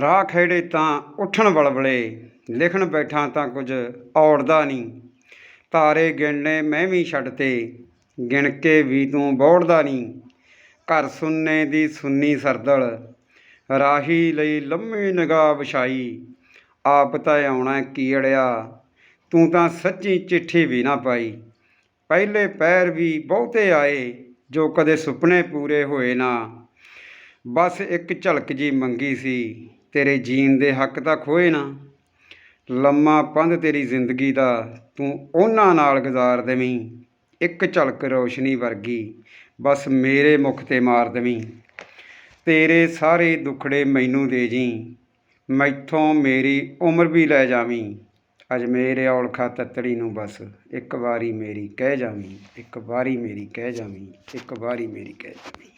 ਰਾਹ ਖੇੜੇ ਤਾਂ ਉੱਠਣ ਬਲਬਲੇ, ਲਿਖਣ ਬੈਠਾ ਤਾਂ ਕੁਝ ਔੜਦਾ ਨਹੀਂ ਤਾਰੇ ਗਿਣਨੇ ਮੈਂ ਵੀ ਛੱਡਤੇ ਗਿਣ ਕੇ ਵੀ ਤੂੰ ਬੌੜਦਾ ਨਹੀਂ ਘਰ ਸੁੰਨੇ ਦੀ ਸੁੰਨੀ ਸਰਦਲ, ਰਾਹੀ ਲਈ ਲੰਮੀ ਨਿਗਾਹ ਵਿਛਾਈ। ਆਪ ਤਾਂ ਆਉਣਾ ਕੀੜਿਆ, ਤੂੰ ਤਾਂ ਸੱਚੀ ਚਿੱਠੀ ਵੀ ਨਾ ਪਾਈ। ਪਹਿਲੇ ਪੈਰ ਵੀ ਬਹੁਤੇ ਆਏ, ਜੋ ਕਦੇ ਸੁਪਨੇ ਪੂਰੇ ਹੋਏ ਨਾ। ਬਸ ਇੱਕ ਝਲਕ ਜੀ ਮੰਗੀ ਸੀ ਤੇਰੇ ਜੀਣ ਦੇ ਹੱਕ ਤਾਂ ਖੋਏ ਨਾ, ਲੰਮਾ ਪੰਧ ਤੇਰੀ ਜ਼ਿੰਦਗੀ ਦਾ ਤੂੰ ਉਹਨਾਂ ਨਾਲ ਗੁਜ਼ਾਰ ਦੇਵੀਂ। ਇੱਕ ਝਲਕ ਰੋਸ਼ਨੀ ਵਰਗੀ, ਬਸ ਮੇਰੇ ਮੁਖ ਤੇ ਮਾਰ ਦੇਵੀਂ। ਤੇਰੇ ਸਾਰੇ ਦੁੱਖੜੇ ਮੈਨੂੰ ਦੇ ਜੀ, ਮੈਥੋਂ ਮੇਰੀ ਉਮਰ ਵੀ ਲੈ ਜਾਵੀਂ। ਅਜ ਮੇਰੇ ਔਲਖਾ ਤਤੜੀ ਨੂੰ ਬਸ ਇੱਕ ਵਾਰੀ ਮੇਰੀ ਕਹਿ ਜਾਵੀਂ, ਇੱਕ ਵਾਰੀ ਮੇਰੀ ਕਹਿ ਜਾਵੀਂ, ਇੱਕ ਵਾਰੀ ਮੇਰੀ ਕਹਿ ਜਾਵੀਂ।